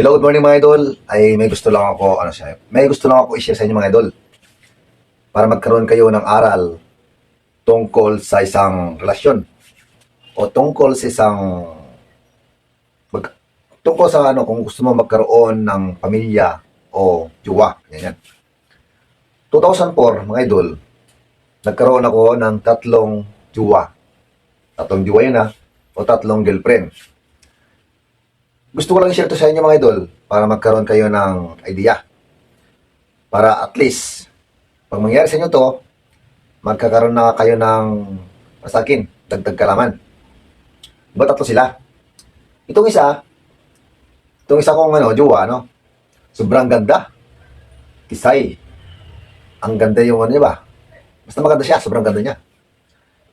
Hello, good morning mga idol. Ay may gusto lang ako, ano siya, may gusto lang ako i-share sa inyo mga idol. Para magkaroon kayo ng aral tungkol sa isang relasyon o tungkol sa isang mag, tungkol sa ano kung gusto mo magkaroon ng pamilya o jowa, ganyan. 2004, mga idol, nagkaroon ako ng tatlong jowa. Tatlong jowa yun ha, o tatlong girlfriend. Gusto ko lang i-share to sa inyo mga idol para magkaroon kayo ng idea. Para at least, pag mangyari sa inyo to, magkakaroon na kayo ng sa akin, dagdag kalaman. Diba tatlo sila? Itong isa, itong isa kong ano, jowa, no? Sobrang ganda. Kisay. Ang ganda yung ano, ba? Basta maganda siya, sobrang ganda niya.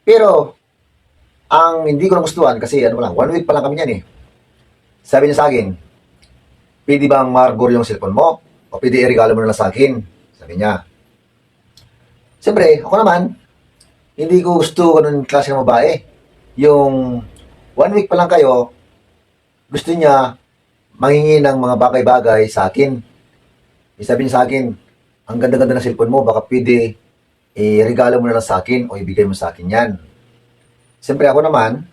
Pero, ang hindi ko nagustuhan kasi ano lang, one week pa lang kami niyan eh. Sabi niya sa akin, pwede bang margor yung cellphone mo? O pwede i-regalo mo na lang sa akin? Sabi niya. Siyempre, ako naman, hindi ko gusto ganun klase ng babae. Yung one week pa lang kayo, gusto niya mangingi ng mga bagay-bagay sa akin. Eh, Sabi niya sa akin, ang ganda-ganda ng cellphone mo, baka pwede i-regalo mo na lang sa akin o ibigay mo sa akin yan. Siyempre ako naman,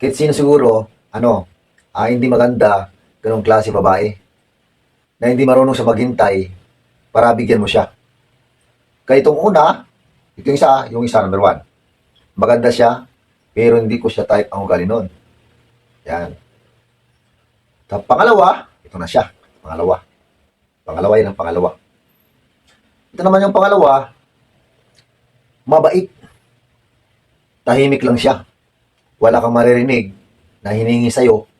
kahit sino siguro, ano, ah, hindi maganda, ganong klase babae, na hindi marunong siya maghintay para bigyan mo siya. Kaya itong una, itong isa, yung isa number one. Maganda siya, pero hindi ko siya type ang ugali nun. Yan. Tapos pangalawa, ito na siya. Pangalawa. Pangalawa yan ang pangalawa. Ito naman yung pangalawa, mabait. Tahimik lang siya. Wala kang maririnig na hiningi sa'yo.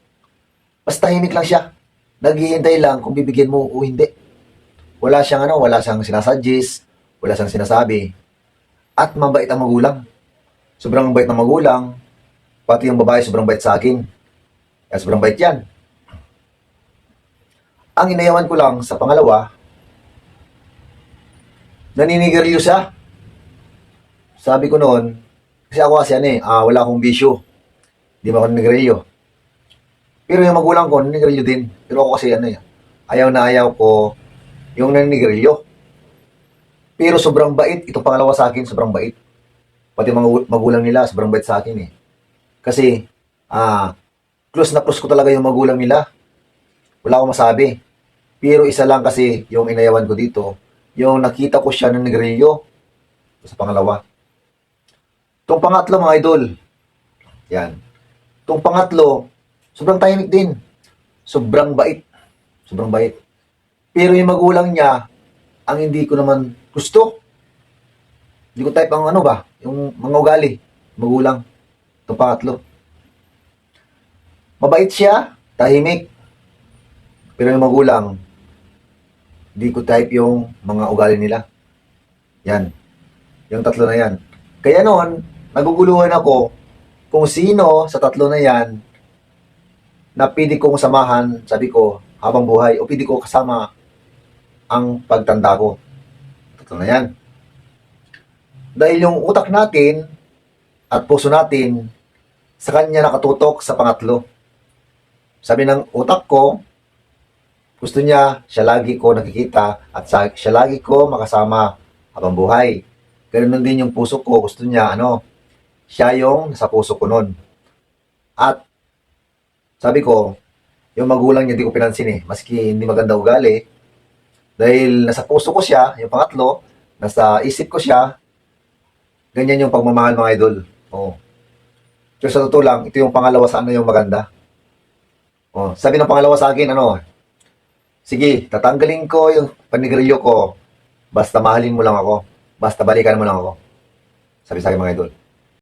Basta tahimik lang siya. Naghihintay lang kung bibigyan mo o hindi. Wala siyang ano, wala siyang sinasuggest, wala siyang sinasabi. At mabait ang magulang. Sobrang bait ng magulang. Pati yung babae sobrang bait sa akin. Kaya sobrang bait yan. Ang inayawan ko lang sa pangalawa, naninigarilyo siya. Sabi ko noon, kasi ako kasi ano eh, ah, wala akong bisyo. Di ba ako naninigarilyo? Pero yung magulang ko, naninigarilyo din. Pero ako kasi ano eh, ayaw na ayaw ko yung naninigarilyo. Pero sobrang bait. Itong pangalawa sa akin, sobrang bait. Pati mga magulang nila, sobrang bait sa akin eh. Kasi, ah, close na close ko talaga yung magulang nila. Wala akong masabi. Pero isa lang kasi yung inayawan ko dito, yung nakita ko siya ng nagrilyo sa pangalawa. Itong pangatlo, mga idol. Yan. Itong pangatlo, sobrang tahimik din. Sobrang bait. Sobrang bait. Pero yung magulang niya, ang hindi ko naman gusto. Hindi ko type ang ano ba, yung mga ugali. Magulang. Itong pangatlo. Mabait siya, tahimik. Pero yung magulang, hindi ko type yung mga ugali nila. Yan. Yung tatlo na yan. Kaya noon, naguguluhan ako kung sino sa tatlo na yan na pwede kong samahan, sabi ko, habang buhay, o pwede ko kasama ang pagtanda ko. Tatlo na yan. Dahil yung utak natin at puso natin sa kanya nakatutok sa pangatlo. Sabi ng utak ko, gusto niya, siya lagi ko nakikita at sa, siya lagi ko makasama habang buhay. Ganun din yung puso ko, gusto niya, ano, siya yung nasa puso ko nun. At sabi ko, yung magulang niya, hindi ko pinansin eh. Maski hindi maganda ugali. Dahil nasa puso ko siya, yung pangatlo, nasa isip ko siya, ganyan yung pagmamahal mga idol. Oh. Pero sa totoo lang, ito yung pangalawa sa ano yung maganda. Oh, sabi ng pangalawa sa akin, ano, sige, tatanggalin ko yung panigrilyo ko, basta mahalin mo lang ako, basta balikan mo lang ako. Sabi sa akin mga idol.